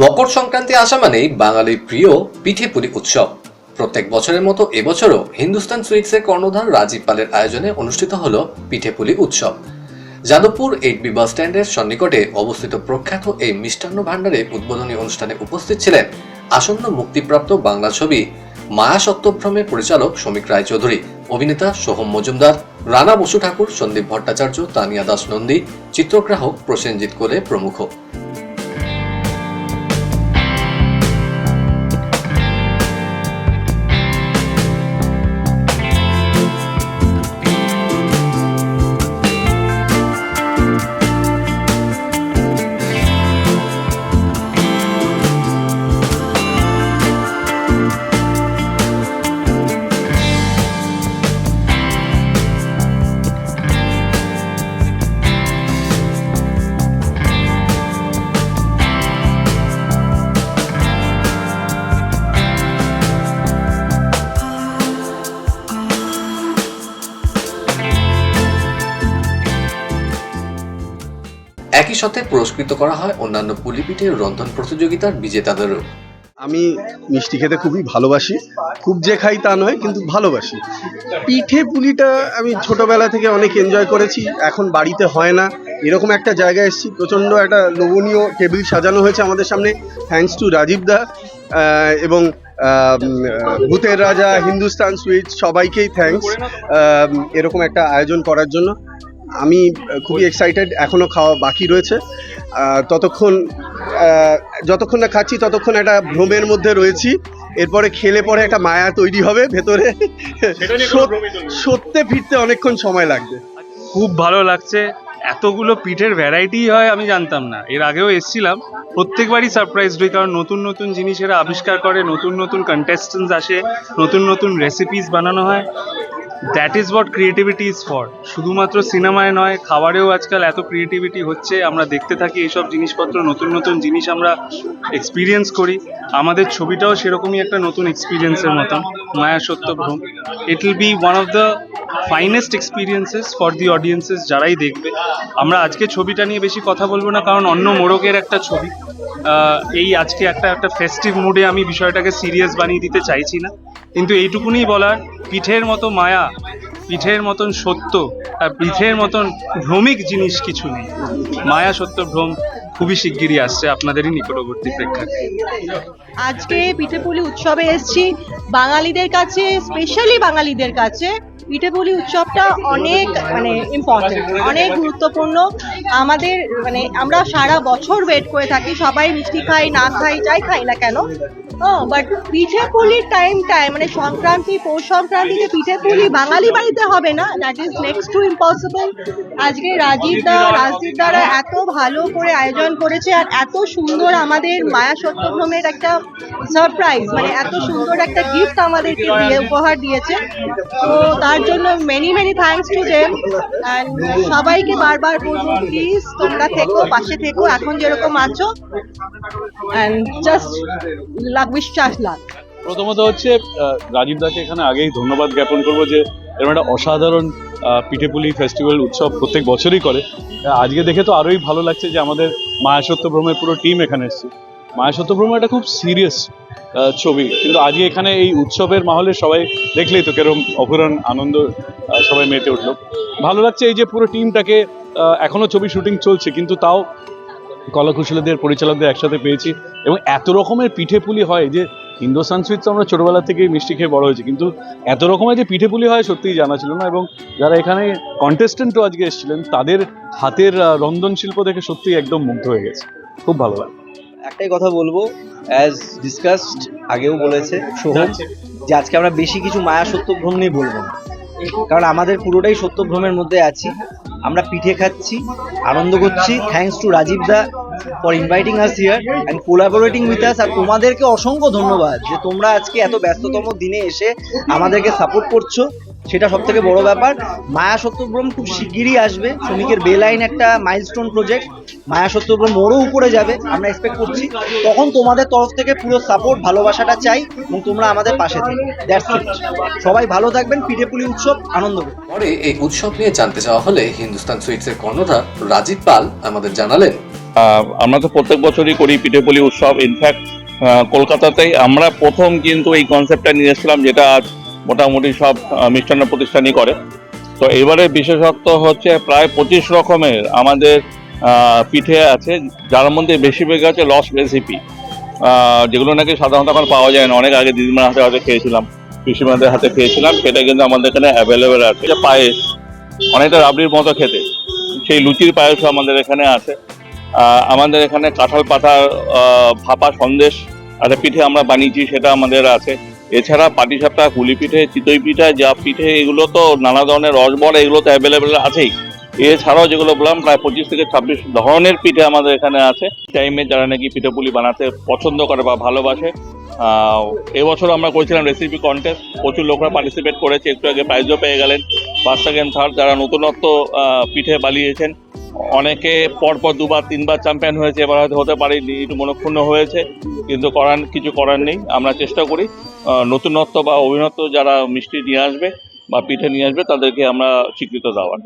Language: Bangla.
মকর সংক্রান্তি আসা মানেই বাঙালির প্রিয় পিঠেপুলি উৎসব। প্রত্যেক বছরের মতো এবছরও হিন্দুস্তান সুইটসের কর্ণধার রাজীব পালের আয়োজনে অনুষ্ঠিত হলো পিঠেপুলি উৎসব। যাদবপুর এইট বি বাস স্ট্যান্ডের সন্নিকটে অবস্থিত প্রখ্যাত এই মিষ্টান্ন ভাণ্ডারে উদ্বোধনী অনুষ্ঠানে উপস্থিত ছিলেন আসন্ন মুক্তিপ্রাপ্ত বাংলা ছবি মায়া সত্যভ্রমের পরিচালক শ্রমিক রায়চৌধুরী, অভিনেতা সোহম মজুমদার, রানা বসু ঠাকুর, সন্দীপ ভট্টাচার্য, তানিয়া দাস নন্দী, চিত্রগ্রাহক প্রসেনজিৎ কোলে প্রমুখ। একই সাথে পুরস্কৃত করা হয় অন্যান্য পুলিপিঠের রন্ধন প্রতিযোগিতার বিজেতাদেরও। আমি মিষ্টি খেতে খুবই ভালোবাসি। খুব যে খাই তা নয়, কিন্তু ভালোবাসি। পিঠে পুলিটা আমি ছোটবেলা থেকে অনেক এনজয় করেছি, এখন বাড়িতে হয় না। এরকম একটা জায়গায় এসেছি, প্রচণ্ড একটা লোভনীয় টেবিল সাজানো হয়েছে আমাদের সামনে। থ্যাঙ্কস টু রাজীব দা এবং ভূতের রাজা, হিন্দুস্তান সুইট, সবাইকেই থ্যাঙ্কস এরকম একটা আয়োজন করার জন্য। আমি খুবই এক্সাইটেড এখনও খাওয়া বাকি রয়েছে। ততক্ষণ যতক্ষণ না খাচ্ছি ততক্ষণ একটা ভ্রমের মধ্যে রয়েছি। এরপরে খেলে পরে একটা মায়া তৈরি হবে ভেতরে। সত- সত্যে ফিরতে অনেকক্ষণ সময় লাগবে। খুব ভালো লাগছে। এতগুলো পিঠের ভ্যারাইটি হয় আমি জানতাম না। এর আগেও এসেছিলাম। প্রত্যেকবারই সারপ্রাইজ হই কারণ নতুন নতুন জিনিস এরা আবিষ্কার করে নতুন নতুন কন্টেস্টেন্টস আসে নতুন নতুন রেসিপিস বানানো হয়। That is what creativity is for শুধুমাত্র সিনেমায় নয়, খাবারেও আজকাল এত ক্রিয়েটিভিটি হচ্ছে, আমরা দেখতে থাকি এইসব জিনিসপত্র, নতুন নতুন জিনিস আমরা এক্সপিরিয়েন্স করি। আমাদের ছবিটাও সেরকমই একটা নতুন এক্সপিরিয়েন্সের মতন, Maya Satyabhram it will be one of the finest experiences for the audiences যারাই দেখবে। আমরা আজকে ছবিটা নিয়ে বেশি কথা বলব না, কারণ অন্য মোড়কের একটা ছবি। এই আজকে একটা একটা ফেস্টিভ মুডে আমি বিষয়টাকে সিরিয়াস বানিয়ে দিতে চাইছি না। কিন্তু এইটুকুনি বলার, পিঠের মতো মায়া, পিঠের মতন সত্য আর পিঠের মতন ভ্রমিক জিনিস কিছু নেই। মায়া, সত্য, ভ্রম খুবই শিগগিরই আসছে আপনাদেরই নিকটবর্তী প্রেক্ষাগৃহে। আজকে পিঠেপুলি উৎসবে এসেছি। বাঙালিদের কাছে স্পেশালি বাঙালিদের কাছে, পিঠেপুলি উৎসবটা অনেক মানে ইম্পর্টেন্ট অনেক গুরুত্বপূর্ণ। আমাদের মানে আমরা সারা বছর ওয়েট করে থাকি। সবাই মিষ্টি খাই না খাই যাই খাই না কেন বাট পিঠেপুলির টাইমটায় মানে সংক্রান্তি পৌষ সংক্রান্তিতে পিঠেপুলি বাঙালি বাড়িতে হবে না that is next to impossible আজকে রাজীব দা, রাজদীপ দ্বারা এত ভালো করে আয়োজন করেছে আর এত সুন্দর আমাদের মায়া সত্যভ্রমের একটা সারপ্রাইজ মানে এত সুন্দর একটা গিফট আমাদেরকে দিয়ে, উপহার দিয়েছে। তো তার জন্য many many thanks to them and সবাইকে বারবার বলব প্লিজ তোমরা থেকো, পাশে থেকো, এখন যেরকম আছো। অ্যান্ড জাস্ট লাভ বিশ্বাস লাভ। প্রথমত হচ্ছে রাজীব দাকে এখানে আগেই ধন্যবাদ জ্ঞাপন করব যে এরকম একটা অসাধারণ পিঠেপুলি ফেস্টিভ্যাল উৎসব প্রত্যেক বছরই করে। আজকে দেখে তো আরোই ভালো লাগছে যে আমাদের মায়া সত্যভ্রমের পুরো টিম এখানে এসেছে। মায়া সত্যভ্রম একটা খুব সিরিয়াস ছবি। কিন্তু আজকে এখানে এই উৎসবের মাহলে সবাই দেখলেই তো কেরম অপূরণ আনন্দ সবাই মেতে উঠল। ভালো লাগছে এই যে পুরো টিমটাকে এখনও ছবি শুটিং চলছে, কিন্তু তাও কলাকুশলীদের পরিচালকদের একসাথে পেয়েছি এবং এত রকমের পিঠে পুলি হয় যে হিন্দুস্তান সুইটস আমরা ছোটবেলা থেকেই মিষ্টি খেয়ে বড় হয়েছি কিন্তু এত রকমের যে পিঠে পুলি হয় সত্যিই জানা ছিল না এবং যারা এখানে কন্টেস্টেন্টও আজকে এসেছিলেন তাদের হাতের রন্ধন শিল্প দেখে সত্যিই একদম মুগ্ধ হয়ে গেছে। খুব ভালো লাগে একটাই কথা বলব অ্যাজ ডিসকাসড আগেও বলেছে সোহম যে আজকে আমরা বেশি কিছু মায়া সত্যভ্রম নিয়ে বলব না। কারণ আমাদের পুরোটাই সত্যভ্রমের মধ্যে আছি। আমরা পিঠে খাচ্ছি, আনন্দ করছি। Thanks to Rajib da for inviting us here and collaborating with us আর তোমাদেরকে অসংখ্য ধন্যবাদ যে তোমরা আজকে এত ব্যস্ততম দিনে এসে আমাদেরকে সাপোর্ট করছ। সেটা সব থেকে বড় ব্যাপার। মায়া সত্যভ্রম খুব শিগগিরই আসবে। শ্রমিকের বেলাইন একটা মাইলস্টোন প্রজেক্ট মায়া সত্যভ্রম মোড়ও উপরে যাবে আমরা এক্সপেক্ট করছি। তখন তোমাদের তরফ থেকে পুরো সাপোর্ট ভালোবাসাটা চাই এবং তোমরা আমাদের পাশে থাকবে দ্যাটস ইট সবাই ভালো থাকবেন পিঠেপুলি উৎসব আনন্দ করুন পরে এই উৎসব নিয়ে জানতে চাওয়া হলে হিন্দুস্তান সুইটসের কর্ণধার রাজীব পাল আমাদের জানালেন। আহ, আমরা তো প্রত্যেক বছরই করি পিঠেপুলি উৎসব। ইনফ্যাক্ট কলকাতাতেই আমরা প্রথম কিন্তু এই কনসেপ্টটা নিয়ে এসেছিলাম যেটা আজ মোটামুটি সব মিষ্টান্ন প্রতিষ্ঠানই করে। তো এবারে বিশেষত্ব হচ্ছে প্রায় পঁচিশ রকমের আমাদের পিঠে আছে। যার মধ্যে বেশিরভাগ আছে লস রেসিপি। যেগুলো নাকি সাধারণত এখন পাওয়া যায় না। অনেক আগে দিদিমার হাতে হাতে খেয়েছিলাম, পিসিমাদের হাতে খেয়েছিলাম। সেটা কিন্তু আমাদের এখানে অ্যাভেলেবেল আছে। যে পায়েস, অনেকটা রাবড়ির মতো খেতে। সেই লুচির পায়েসও আমাদের এখানে আছে। আমাদের এখানে কাঁঠাল পাতা ভাপা সন্দেশ, একটা পিঠে আমরা বানিয়েছি, সেটা আমাদের আছে। এছাড়া পাটিসাপটা কুলি পিঠে চিতই পিঠা যা পিঠে এগুলো তো নানা ধরনের রসবড়া এগুলো তো অ্যাভেলেবেল আছেই। এছাড়াও যেগুলো বললাম, প্রায় পঁচিশ থেকে ছাব্বিশ ধরনের পিঠে আমাদের এখানে আছে। টাইমে যারা নাকি পিঠে পুলি বানাতে পছন্দ করে বা ভালোবাসে এবছর আমরা করেছিলাম রেসিপি কন্টেস্ট প্রচুর লোকরা পার্টিসিপেট করেছে, একটু আগে প্রাইজও পেয়ে গেলেন। ফার্স্ট সেকেন্ড থার্ড যারা নতুনত্ব পিঠে বানিয়েছেন অনেকে পরপর দুবার, তিনবার চ্যাম্পিয়ন হয়েছে, এবার হয়তো হতে পারেনি, একটু মনক্ষুণ্ণ হয়েছে, কিন্তু করার, কিছু করার নেই। আমরা চেষ্টা করি নতুনত্ব বা অভিনত্ব যারা মিষ্টি নিয়ে আসবে বা পিঠে নিয়ে আসবে, তাদেরকে আমরা স্বীকৃত দেওয়ার।